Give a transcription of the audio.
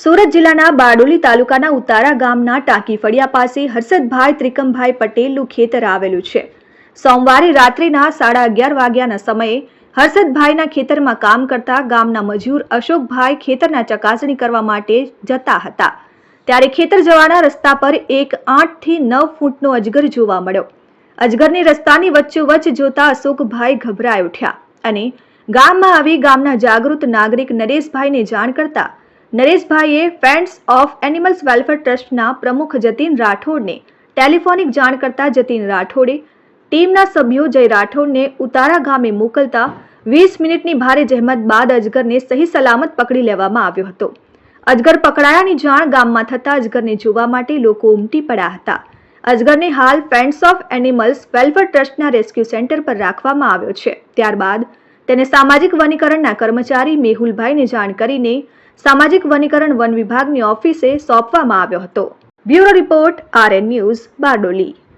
સુરત જિલ્લાના બારડોલી તાલુકાના ઉતારા ગામના ટાંકી ફળિયા પાસે હર્ષદભાઈ ત્રિકમભાઈ પટેલનું ખેતર આવેલું છે. સોમવારે રાત્રિના સાડા અગિયાર વાગ્યાના સમયે હર્ષદભાઈના ખેતરમાં કામ કરતા ગામના મજૂર અશોકભાઈ ખેતરના ચકાસણી કરવા માટે જતા હતા. ત્યારે ખેતર જવાના રસ્તા પર એક આઠથી નવ ફૂટનો અજગર જોવા મળ્યો. અજગરની રસ્તાની વચ્ચોવચ્ચ જોતા અશોકભાઈ ગભરાઈ ઉઠ્યા અને ગામમાં આવી ગામના જાગૃત નાગરિક નરેશભાઈને જાણ કરતા નરેશભાઈએ ફ્રેન્ડ્સ ઓફ એનિમલ્સ વેલફેર ટ્રસ્ટના પ્રમુખ જતીન રાઠોડને ટેલિફોનિક જાણ કરતા જતીન રાઠોડે, ટીમના સભ્યો જય રાઠોડને ઉતારા ગામે મોકલતા વીસ મિનિટની ભારે જહેમત બાદ અજગરને સહી સલામત પકડી લેવામાં આવ્યો હતો. અજગર પકડાયાની જાણ ગામમાં થતાં અજગરને જોવા માટે લોકો ઉમટી પડ્યા હતા. અજગરને હાલ ફ્રેન્ડ્સ ઓફ એનિમલ્સ વેલફેર ટ્રસ્ટના રેસ્ક્યુ સેન્ટર પર રાખવામાં આવ્યો છે. ત્યારબાદ તેને સામાજિક વનીકરણના કર્મચારી મેહુલભાઈને જાણ કરીને સામાજિક વનીકરણ વન વિભાગની ઓફિસે સોંપવામાં આવ્યો હતો. Bureau report R N news Bardoli.